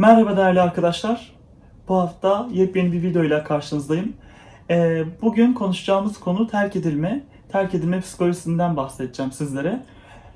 Merhaba değerli arkadaşlar. Bu hafta yepyeni bir video ile karşınızdayım. Ee, bugün konuşacağımız konu terk edilme. Terk edilme psikolojisinden bahsedeceğim sizlere.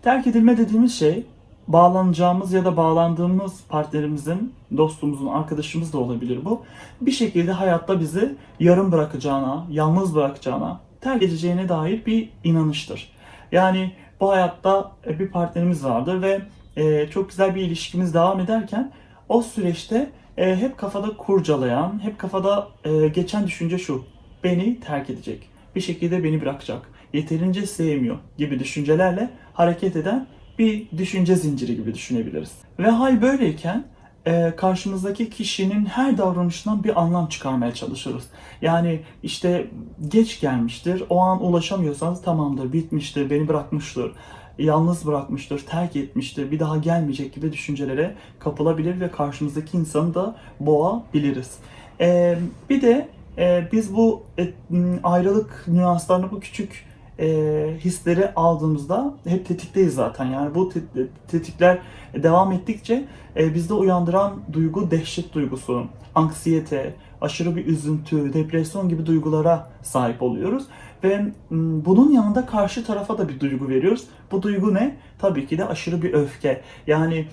Terk edilme dediğimiz şey bağlanacağımız ya da bağlandığımız partnerimizin, dostumuzun, arkadaşımız da olabilir bu. Bir şekilde hayatta bizi yarım bırakacağına, yalnız bırakacağına, terk edeceğine dair bir inanıştır. Yani bu hayatta bir partnerimiz vardır ve e, çok güzel bir ilişkimiz devam ederken o süreçte e, hep kafada kurcalayan, hep kafada e, geçen düşünce şu. Beni terk edecek. Bir şekilde beni bırakacak. Yeterince sevmiyor gibi düşüncelerle hareket eden bir düşünce zinciri gibi düşünebiliriz. Ve hal böyleyken e, karşımızdaki kişinin her davranışından bir anlam çıkarmaya çalışırız. Yani işte geç gelmiştir, o an ulaşamıyorsanız tamamdır, bitmiştir, beni bırakmıştır, yalnız bırakmıştır, terk etmiştir, bir daha gelmeyecek gibi düşüncelere kapılabilir ve karşımızdaki insanı da boğabiliriz. E, bir de e, biz bu e, ayrılık nüanslarını, bu küçük e, hisleri aldığımızda hep tetikteyiz zaten. Yani bu te- tetikler devam ettikçe e, bizde uyandıran duygu dehşet duygusu, anksiyete, aşırı bir üzüntü, depresyon gibi duygulara sahip oluyoruz. Ve bunun yanında karşı tarafa da bir duygu veriyoruz. Bu duygu ne? Tabii ki de aşırı bir öfke. Yani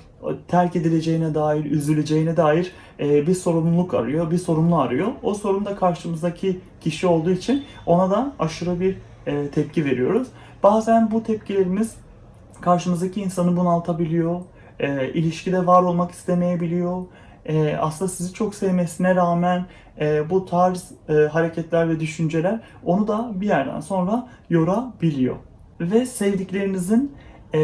terk edileceğine dair, üzüleceğine dair e, bir sorumluluk arıyor, bir sorumlu arıyor. O sorumlu da karşımızdaki kişi olduğu için ona da aşırı bir e, tepki veriyoruz. Bazen bu tepkilerimiz karşımızdaki insanı bunaltabiliyor, e, ilişkide var olmak istemeyebiliyor. E, aslında sizi çok sevmesine rağmen e, bu tarz e, hareketler ve düşünceler onu da bir yerden sonra yorabiliyor. Ve sevdiklerinizin e,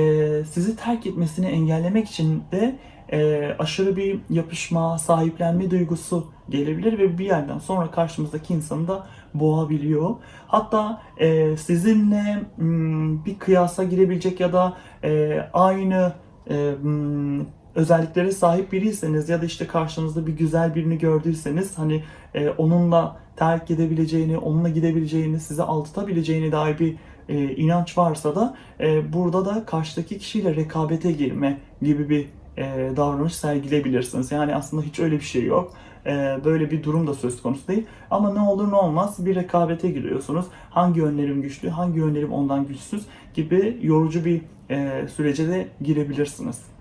sizi terk etmesini engellemek için de e, aşırı bir yapışma, sahiplenme duygusu gelebilir ve bir yerden sonra karşımızdaki insanı da boğabiliyor. Hatta e, sizinle m, bir kıyasa girebilecek ya da e, aynı e, m, özelliklere sahip biriyseniz ya da işte karşınızda bir güzel birini gördüyseniz hani e, onunla terk edebileceğini, onunla gidebileceğini, sizi aldatabileceğine dair bir e, inanç varsa da e, burada da karşıdaki kişiyle rekabete girme gibi bir e, davranış sergileyebilirsiniz. Yani aslında hiç öyle bir şey yok. E, böyle bir durum da söz konusu değil. Ama ne olur ne olmaz bir rekabete giriyorsunuz. Hangi yönlerim güçlü, hangi yönlerim ondan güçsüz gibi yorucu bir e, sürece de girebilirsiniz.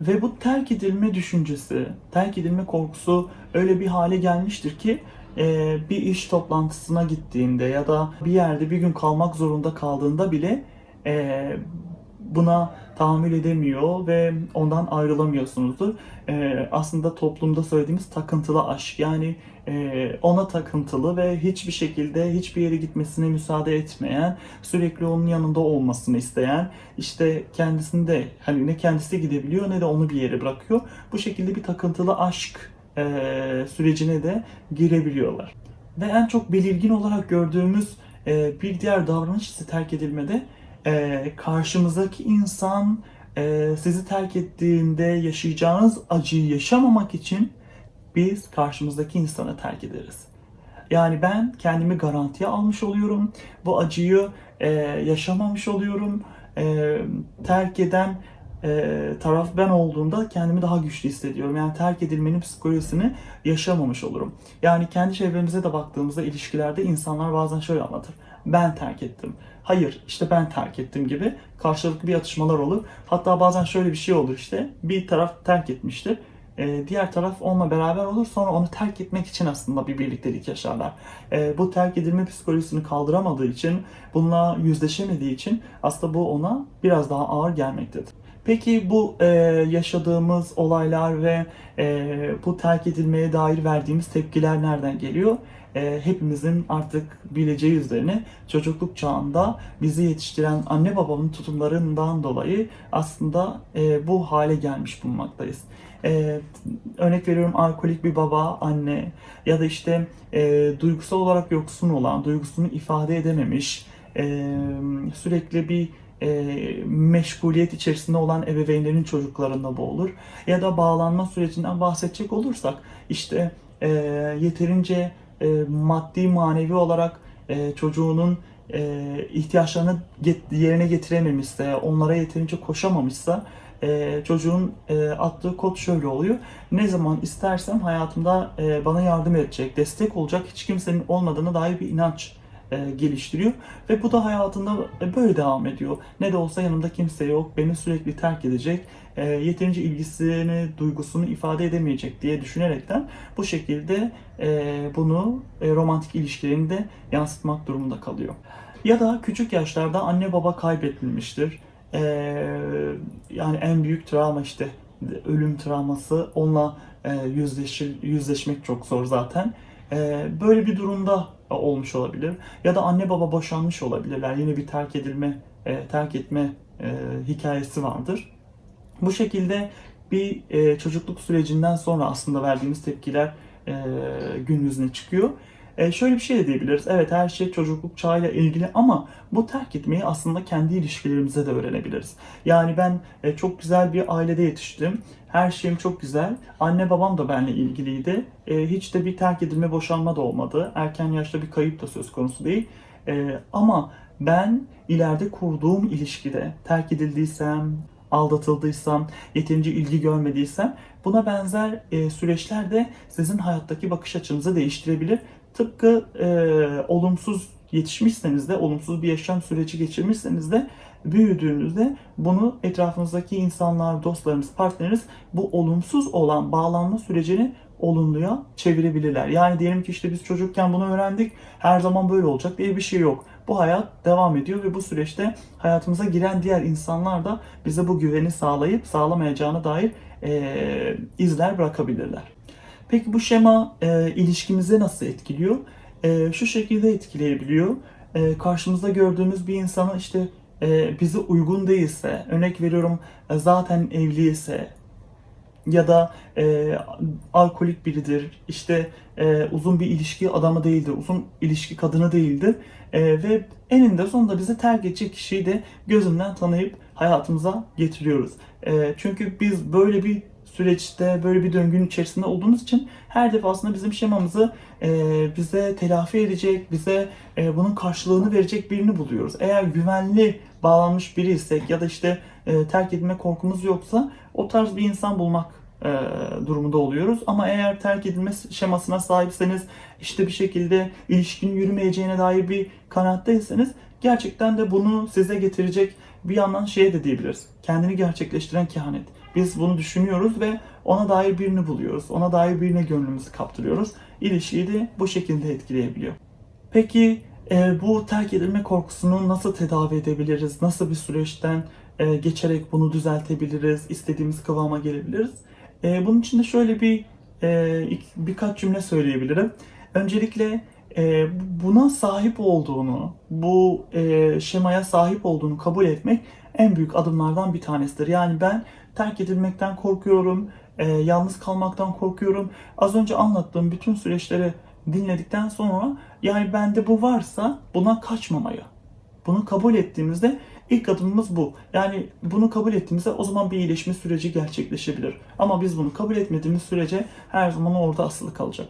Ve bu terk edilme düşüncesi, terk edilme korkusu öyle bir hale gelmiştir ki e, bir iş toplantısına gittiğinde ya da bir yerde bir gün kalmak zorunda kaldığında bile e, buna tahammül edemiyor ve ondan ayrılamıyorsunuzdur. E, aslında toplumda söylediğimiz takıntılı aşk yani e, ona takıntılı ve hiçbir şekilde hiçbir yere gitmesine müsaade etmeyen, sürekli onun yanında olmasını isteyen, işte kendisinde hani ne kendisi gidebiliyor ne de onu bir yere bırakıyor. Bu şekilde bir takıntılı aşk e, sürecine de girebiliyorlar. Ve en çok belirgin olarak gördüğümüz e, bir diğer davranış ise terk edilmede e, karşımızdaki insan e, sizi terk ettiğinde yaşayacağınız acıyı yaşamamak için biz karşımızdaki insanı terk ederiz. Yani ben kendimi garantiye almış oluyorum. Bu acıyı e, yaşamamış oluyorum. E, terk eden e, taraf ben olduğumda kendimi daha güçlü hissediyorum. Yani terk edilmenin psikolojisini yaşamamış olurum. Yani kendi çevremize de baktığımızda ilişkilerde insanlar bazen şöyle anlatır. Ben terk ettim. Hayır işte ben terk ettim gibi karşılıklı bir atışmalar olur. Hatta bazen şöyle bir şey olur işte. Bir taraf terk etmiştir. Ee, diğer taraf onunla beraber olur. Sonra onu terk etmek için aslında bir birliktelik yaşarlar. Ee, bu terk edilme psikolojisini kaldıramadığı için, bununla yüzleşemediği için aslında bu ona biraz daha ağır gelmektedir. Peki bu e, yaşadığımız olaylar ve e, bu terk edilmeye dair verdiğimiz tepkiler nereden geliyor? E, hepimizin artık bileceği üzerine çocukluk çağında bizi yetiştiren anne babamın tutumlarından dolayı aslında e, bu hale gelmiş bulunmaktayız. E, örnek veriyorum alkolik bir baba, anne ya da işte e, duygusal olarak yoksun olan, duygusunu ifade edememiş, e, sürekli bir e, meşguliyet içerisinde olan ebeveynlerin çocuklarında bu olur. Ya da bağlanma sürecinden bahsedecek olursak işte e, yeterince e, maddi manevi olarak e, çocuğunun e, ihtiyaçlarını get- yerine getirememişse, onlara yeterince koşamamışsa e, çocuğun e, attığı kod şöyle oluyor. Ne zaman istersem hayatımda e, bana yardım edecek, destek olacak hiç kimsenin olmadığına dair bir inanç e, geliştiriyor. Ve bu da hayatında e, böyle devam ediyor. Ne de olsa yanımda kimse yok, beni sürekli terk edecek, e, yeterince ilgisini, duygusunu ifade edemeyecek diye düşünerekten bu şekilde e, bunu e, romantik ilişkilerinde yansıtmak durumunda kalıyor. Ya da küçük yaşlarda anne baba kaybedilmiştir. E, yani en büyük travma işte ölüm travması. Onunla e, yüzleşir, yüzleşmek çok zor zaten. E, böyle bir durumda olmuş olabilir. Ya da anne baba boşanmış olabilirler. Yine bir terk edilme, e, terk etme e, hikayesi vardır. Bu şekilde bir e, çocukluk sürecinden sonra aslında verdiğimiz tepkiler e, gün yüzüne çıkıyor. E, şöyle bir şey de diyebiliriz. Evet her şey çocukluk çağıyla ilgili ama bu terk etmeyi aslında kendi ilişkilerimize de öğrenebiliriz. Yani ben e, çok güzel bir ailede yetiştim. Her şeyim çok güzel. Anne babam da benimle ilgiliydi. E, hiç de bir terk edilme, boşanma da olmadı. Erken yaşta bir kayıp da söz konusu değil. E, ama ben ileride kurduğum ilişkide terk edildiysem, aldatıldıysam, yeterince ilgi görmediysem buna benzer e, süreçler de sizin hayattaki bakış açınızı değiştirebilir. Tıpkı e, olumsuz yetişmişseniz de, olumsuz bir yaşam süreci geçirmişseniz de büyüdüğünüzde bunu etrafınızdaki insanlar, dostlarınız, partneriniz bu olumsuz olan bağlanma sürecini olumluya çevirebilirler. Yani diyelim ki işte biz çocukken bunu öğrendik, her zaman böyle olacak diye bir şey yok. Bu hayat devam ediyor ve bu süreçte hayatımıza giren diğer insanlar da bize bu güveni sağlayıp sağlamayacağına dair e, izler bırakabilirler. Peki bu şema e, ilişkimizi nasıl etkiliyor? E, şu şekilde etkileyebiliyor. E, karşımızda gördüğümüz bir insanı işte e, bize uygun değilse, örnek veriyorum e, zaten evliyse ya da e, alkolik biridir, işte e, uzun bir ilişki adamı değildir, uzun ilişki kadını değildir e, ve eninde sonunda bizi terk edecek kişiyi de gözünden tanıyıp hayatımıza getiriyoruz. E, çünkü biz böyle bir süreçte böyle bir döngünün içerisinde olduğumuz için her defasında bizim şemamızı e, bize telafi edecek, bize e, bunun karşılığını verecek birini buluyoruz. Eğer güvenli bağlanmış biriysek ya da işte e, terk edilme korkumuz yoksa o tarz bir insan bulmak e, durumunda oluyoruz. Ama eğer terk edilme şemasına sahipseniz işte bir şekilde ilişkinin yürümeyeceğine dair bir kanaattayseniz gerçekten de bunu size getirecek bir yandan şeye de diyebiliriz. Kendini gerçekleştiren kehanet. Biz bunu düşünüyoruz ve ona dair birini buluyoruz. Ona dair birine gönlümüzü kaptırıyoruz. İlişkiyi de bu şekilde etkileyebiliyor. Peki e, bu terk edilme korkusunu nasıl tedavi edebiliriz? Nasıl bir süreçten e, geçerek bunu düzeltebiliriz? İstediğimiz kıvama gelebiliriz? E, bunun için de şöyle bir e, birkaç cümle söyleyebilirim. Öncelikle e, buna sahip olduğunu, bu e, şemaya sahip olduğunu kabul etmek en büyük adımlardan bir tanesidir. Yani ben terk edilmekten korkuyorum, e, yalnız kalmaktan korkuyorum. Az önce anlattığım bütün süreçleri dinledikten sonra yani bende bu varsa buna kaçmamaya. Bunu kabul ettiğimizde ilk adımımız bu. Yani bunu kabul ettiğimizde o zaman bir iyileşme süreci gerçekleşebilir. Ama biz bunu kabul etmediğimiz sürece her zaman orada asılı kalacak.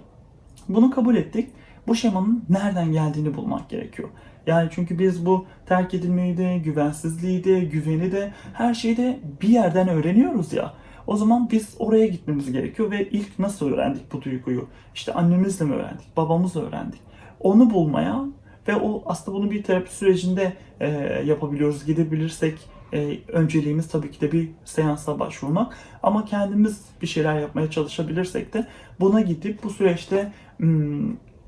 Bunu kabul ettik. Bu şemanın nereden geldiğini bulmak gerekiyor. Yani çünkü biz bu terk edilmeyi de, güvensizliği de, güveni de her şeyi de bir yerden öğreniyoruz ya. O zaman biz oraya gitmemiz gerekiyor ve ilk nasıl öğrendik bu duyguyu? İşte annemizle mi öğrendik, babamızla öğrendik. Onu bulmaya ve o aslında bunu bir terapi sürecinde e, yapabiliyoruz. Gidebilirsek e, önceliğimiz tabii ki de bir seansa başvurmak. Ama kendimiz bir şeyler yapmaya çalışabilirsek de buna gidip bu süreçte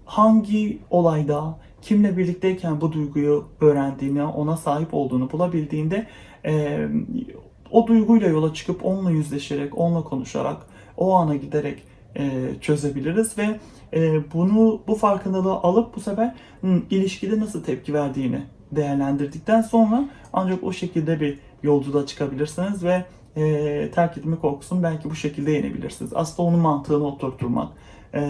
hangi olayda, kimle birlikteyken bu duyguyu öğrendiğini, ona sahip olduğunu bulabildiğinde e, o duyguyla yola çıkıp onunla yüzleşerek, onunla konuşarak, o ana giderek e, çözebiliriz ve e, bunu bu farkındalığı alıp bu sefer hı, ilişkide nasıl tepki verdiğini değerlendirdikten sonra ancak o şekilde bir yolculuğa çıkabilirsiniz ve e, terk etme korkusunu belki bu şekilde yenebilirsiniz. Aslında onun mantığını oturtturmak. E,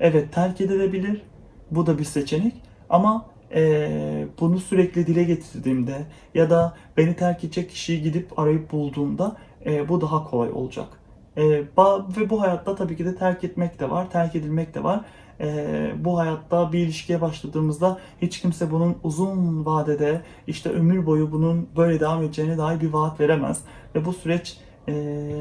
evet terk edilebilir. Bu da bir seçenek. Ama e, bunu sürekli dile getirdiğimde ya da beni terk edecek kişiyi gidip arayıp bulduğumda e, bu daha kolay olacak. E, ve bu hayatta tabii ki de terk etmek de var, terk edilmek de var. Ee, bu hayatta bir ilişkiye başladığımızda hiç kimse bunun uzun vadede işte ömür boyu bunun böyle devam edeceğine dair bir vaat veremez. Ve bu süreç e,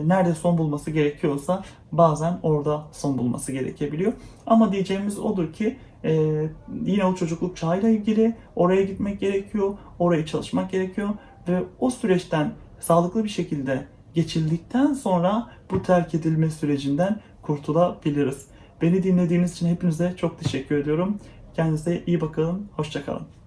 nerede son bulması gerekiyorsa bazen orada son bulması gerekebiliyor. Ama diyeceğimiz odur ki e, yine o çocukluk çağıyla ilgili oraya gitmek gerekiyor, orayı çalışmak gerekiyor ve o süreçten sağlıklı bir şekilde geçildikten sonra bu terk edilme sürecinden kurtulabiliriz. Beni dinlediğiniz için hepinize çok teşekkür ediyorum. Kendinize iyi bakın, hoşçakalın.